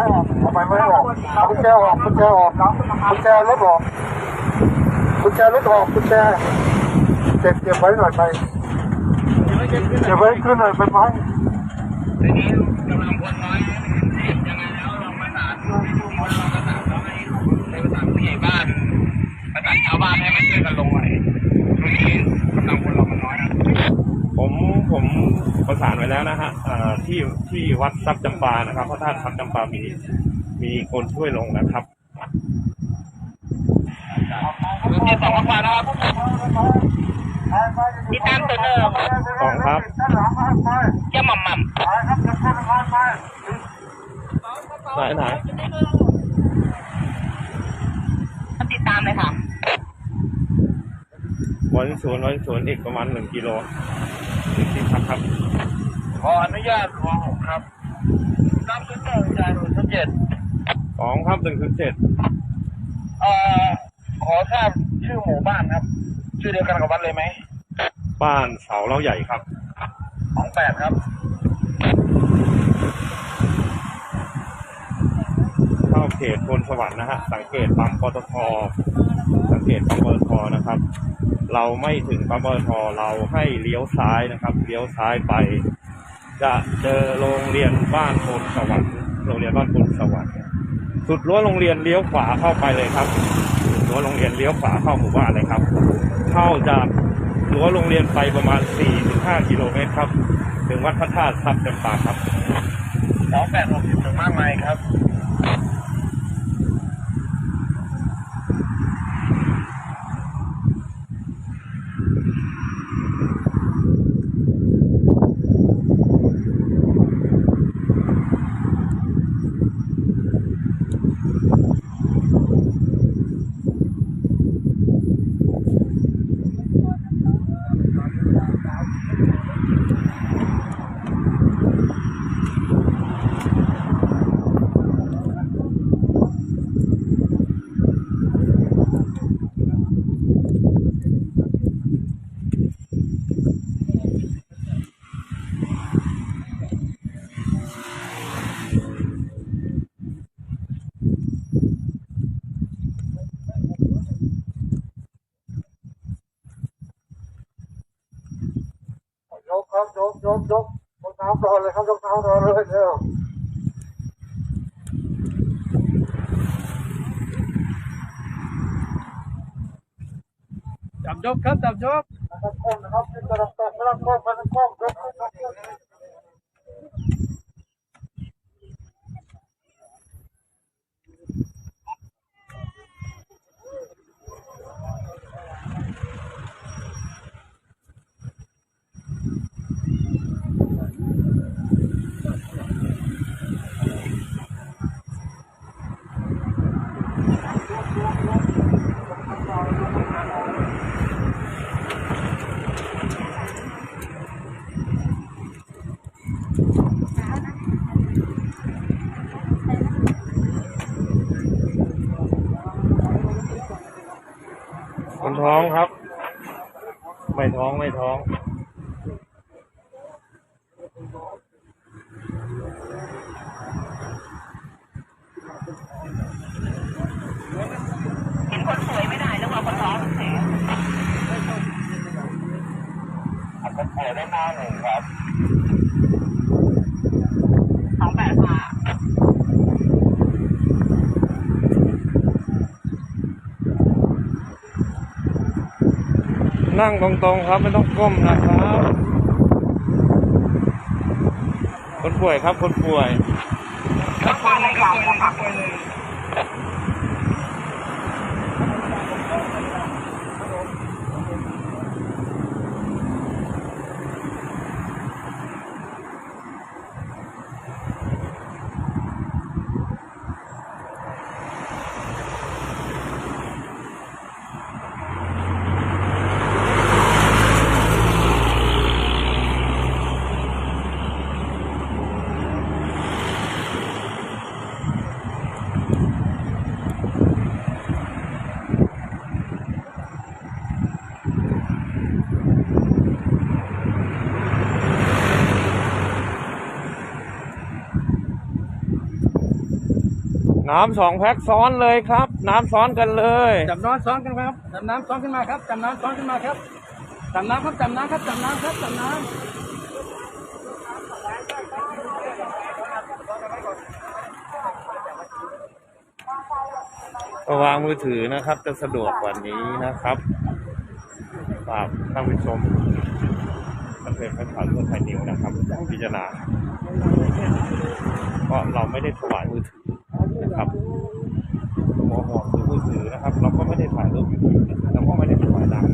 ม้ออกเอาไมไม้ออกเอากุญแจออกกุญแจออกกุญแจรถออกกุญแจรถออกกุญแจเก็บเก็บไว้หน่อยไปเก็บไว้ขึ้นหน่อยไปไม้ทีนี้กำลังคนน้อยยังไงแล้วลองประสานลองประสานแล้วให้ในประสานผู้ใหญ่บ้านประสานชาวบ้านให้มาช่วยกันลงหน่อยตรงนี้กำลังคนเรามันน้อยนะ ผมผมประสานไว้แล้วนะฮะเอ่อที่ที่วัดทรัพย์จำปานะครับพระธาตุทรัพย์จำปามีมีคนช่วยลงนะครับรถที่สองมานะครับที่ตามตัวเนอร์สองครับจะหม่ำหม่สายไหนำติดตามเลยค่ะวันศูนย์วันศูนย์อีกประมาณหนึ่งกิโล ถึงที่พักครับ ขออนุญาตขอผมครับตามตัวเนอร์จ่ายโดยชัดเจนสองครับหนึ่งถึงเจ็ดเอ่อขอทราบชื่อหมู่บ้านครับ ชื่อเดียวกันกับวัดเลยไหมบ้านเสาเล้าใหญ่ครับสองแปดครับ เข้าเขตพลสวรรค์นะฮะสังเกตปั๊มปตทสังเกตปั๊มปตทนะครับ เราไม่ถึงปั๊มปตทเราให้เลี้ยวซ้ายนะครับ เลี้ยวซ้ายไป จะเจอโรงเรียนบ้านพลสวรรค์โรงเรียนบ้านพลสวรรค์สุดรั้วโรงเรียนเลี้ยวขวาเข้าไปเลยครับสุดรั้วโรงเรียนเลี้ยวขวาเข้าหมู่บ้านเลยครับ เข้าจากรั้วโรงเรียนไปประมาณ 4-5 กิโลเมตรครับ ถึงวัดพระธาตุทรัพย์จำปาครับสองแปดหกสิบถึงมากมายครับ ยกยกยกยกเท้านอนเลยครับยกเท้านอนเลยเร็วจับยกครับจับยกนะครับก้มนะครับเป็นกระดับตกกระดับก้มกระดับก้มยกยกยกคน ท้องครับ ไม่ท้องไม่ท้อง เห็นคนสวยไม่ได้แล้วว่าคนท้องแผลอัดคนป่วยได้หน้าหนึ่งครับสองแปดค่ะ นั่งตรงๆครับไม่ต้องก้มนะครับ คนป่วยครับคนป่วย คนป่วยเลยครับคนป่วยเลย น้ำสองแพ็คซ้อนเลยครับ น้ำซ้อนกันเลยจับน้ำซ้อนกันครับจับน้ำซ้อนขึ้นมาครับจับน้ำซ้อนขึ้นมาครับจับน้ำครับจับน้ำครับจับน้ำครับจับน้ำก็วางมือถือนะครับ จะสะดวกกว่านี้นะครับฝากท่านผู้ชมท่านเป็นแฟนคลับเพื่อไทยนิวนะครับพิจารณาเพราะเราไม่ได้ถวายมือถือ นะครับหัวหอกคือมือถือนะครับ เราก็ไม่ได้ถ่ายรูปอยู่เราก็ไม่ได้ถ่ายดัง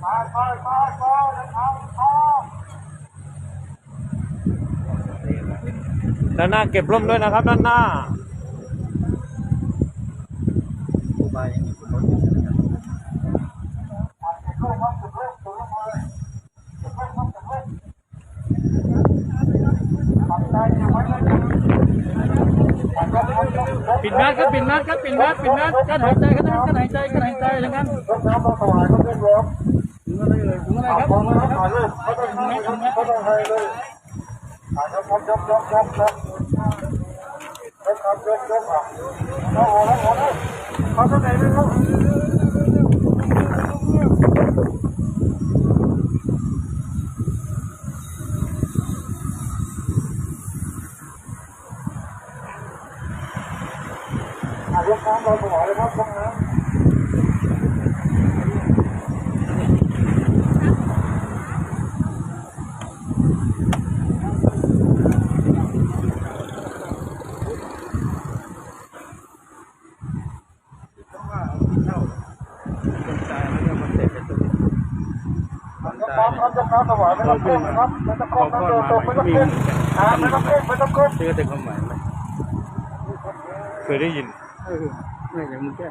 ไปไปไปไปนะครับ ด้านหน้าเก็บร่มด้วยนะครับด้านหน้าปิดแมสครับปิดแมสครับปิดแมสปิดแมสกันหายใจครับกั้นหายใจกันหายใจอย่างนั้นรถน้ำมาถวายเขาเรียบร้อยถึงอะไรเลยถึงอะไรครับถึงอะไรครับถ่ายรูปเขาต้องให้เลย ยยกยกยกยกยกยกยกครับยกยกอะเอาหัวแล้วหัวแล้วเขาต้องไหนไม่รู้ อะยกน้ำเราถวายเลยครับยกน้ำ ยกน้ำครับย กน้ำถวายไม่ต้องก้มนะครับไม่ต้องก้มไม่ต้องก้มไม่ต้องก้มอ่าไม่ต้องก้มไม่ต้องก้มเจอแต่ความหมายไหมเคยได้ยินเออไม่อย่างมึงแค่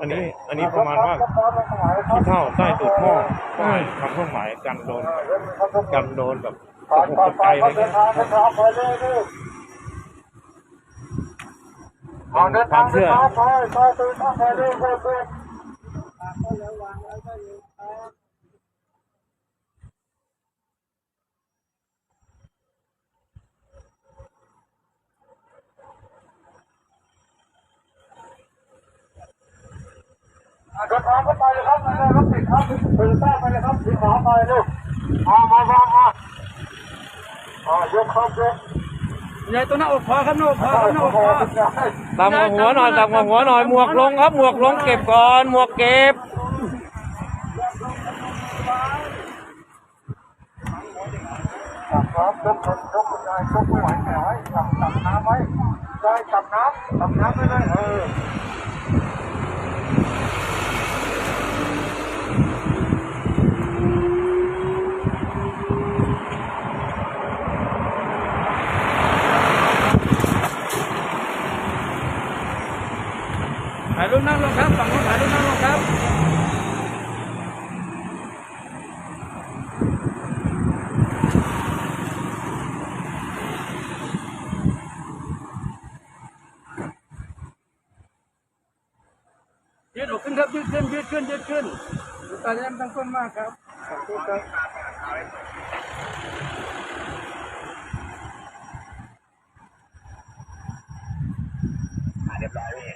อันนี้อันนี้ประมาณว่ายกน้ำเราถวายเลยครับขี้เท่าใต้ตูดหม้อให้ทำเครื่องหมายกันโดนกันโดนแบบตผ่ากนอกผ่านตกใจผ่านอะไรเขาเดิเงี้นยทางเดินทางไปเลยนี่ผ่านเดินทางไปไปไปเดินทางไปเรื่อ ยเรื่อยเดินทางเข้าไปเลยครับไม่ได้รถติดครับเดินทางไปเลยครับสีขาวไปเลูกมามามามาอ่ายกครับยกยายตัวหน้าอกคอครับหน้าอกคอครับหน้าอกคอตามหัวหน่อยตามหัวหน่อยหมวกลงครับหมวกลงเก็บก่อนหมวกเก็บครับยกคนยกยกยายยกไม่ไหวแขนไว้จับจับน้ำไว้ยายจับน้ำจับน้ำไว้เลยเออ ถ่ายรูปนั่งลงครับฝั่งนู้นถ่ายรูปนั่งลงครับ ยืดอกขึ้นครับยืดขึ้นยืดขึ้นยืดขึ้นดูตาแย้มตั้งต้นมากครับขอบคุณครับเรียบร้อย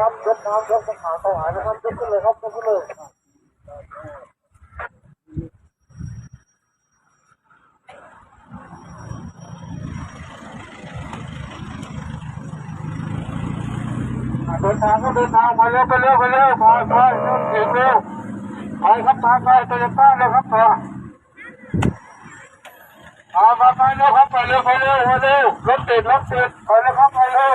ครับยกน้ำยกขาเข้าหานะครับยกขึ้นเลยครับยกขึ้นเลยเดินทางก็เดินทางไปเร็วไปเร็วไปเร็วไปไปเร็วเร็วไปครับทางไปโตโยต้าเลยครับตัอาไปไปเร็วครับไปเร็วไปเร็วไปเร็วรถติดรถติดไปเร็วครับไปเร็ว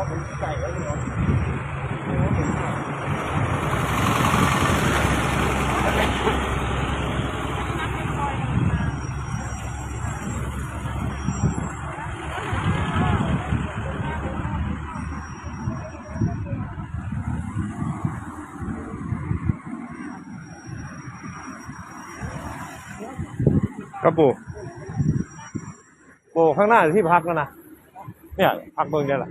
กระปูโบข้างหน้าที่พักแล้วนะ เนี่ย พักเมืองเนี่ยแหละ